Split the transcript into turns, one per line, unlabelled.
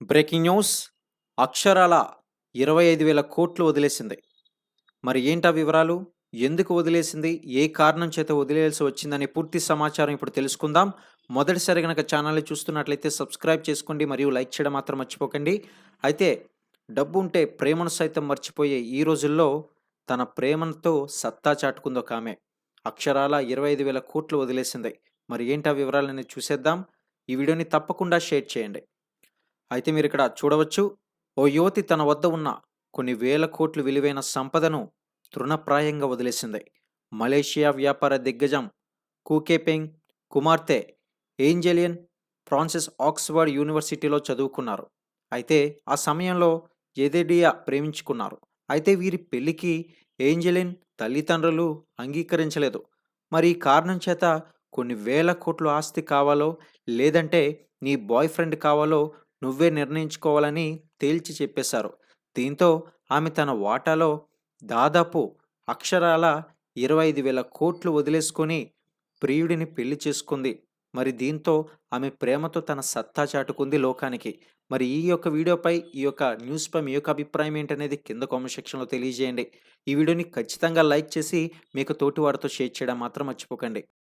Breaking news అక్షరాల ఇరవై ఐదు వేల కోట్లు వదిలేసింది. మరి ఏంటా వివరాలు? ఎందుకు వదిలేసింది? ఏ కారణం చేత వదిలేయాల్సి వచ్చిందనే పూర్తి సమాచారం ఇప్పుడు తెలుసుకుందాం. మొదటిసారి కనుక ఛానల్ని చూస్తున్నట్లయితే సబ్స్క్రైబ్ చేసుకోండి మరియు లైక్ చేయడం మాత్రం మర్చిపోకండి. అయితే డబ్బు ఉంటే ప్రేమను సైతం మర్చిపోయే ఈ రోజుల్లో తన ప్రేమతో సత్తా చాటుకుందో ఒక ఆమె. అక్షరాల ఇరవై ఐదు వేల కోట్లు వదిలేసింది. మరి ఏంటా వివరాలని చూసేద్దాం. ఈ వీడియోని తప్పకుండా షేర్ చేయండి. అయితే మీరు ఇక్కడ చూడవచ్చు ఓ యువతి తన వద్ద ఉన్న కొన్ని వేల కోట్లు విలువైన సంపదను తృణప్రాయంగా వదిలేసింది. మలేషియా వ్యాపార దిగ్గజం కూకేపెంగ్ కుమార్తె ఏంజెలియన్ ఫ్రాన్సిస్ ఆక్స్ఫర్డ్ యూనివర్సిటీలో చదువుకున్నారు. అయితే ఆ సమయంలో ఎదెడియా ప్రేమించుకున్నారు. అయితే వీరి పెళ్ళికి ఏంజెలిన్ తల్లిదండ్రులు అంగీకరించలేదు. మరి ఈ కారణం చేత కొన్ని వేల కోట్లు ఆస్తి కావాలో లేదంటే నీ బాయ్ ఫ్రెండ్ కావాలో నువ్వే నిర్ణయించుకోవాలని తేల్చి చెప్పేశారు. దీంతో ఆమె తన వాటాలో దాదాపు అక్షరాల ఇరవై ఐదు వేల కోట్లు వదిలేసుకొని ప్రియుడిని పెళ్ళి చేసుకుంది. మరి దీంతో ఆమె ప్రేమతో తన సత్తా చాటుకుంది లోకానికి. మరి ఈ యొక్క వీడియోపై ఈ యొక్క న్యూస్పై మీ యొక్క అభిప్రాయం ఏంటనేది కింద కామెంట్ సెక్షన్లో తెలియజేయండి. ఈ వీడియోని ఖచ్చితంగా లైక్ చేసి మీకు తోటి వారితో షేర్ చేయడం మాత్రం మర్చిపోకండి.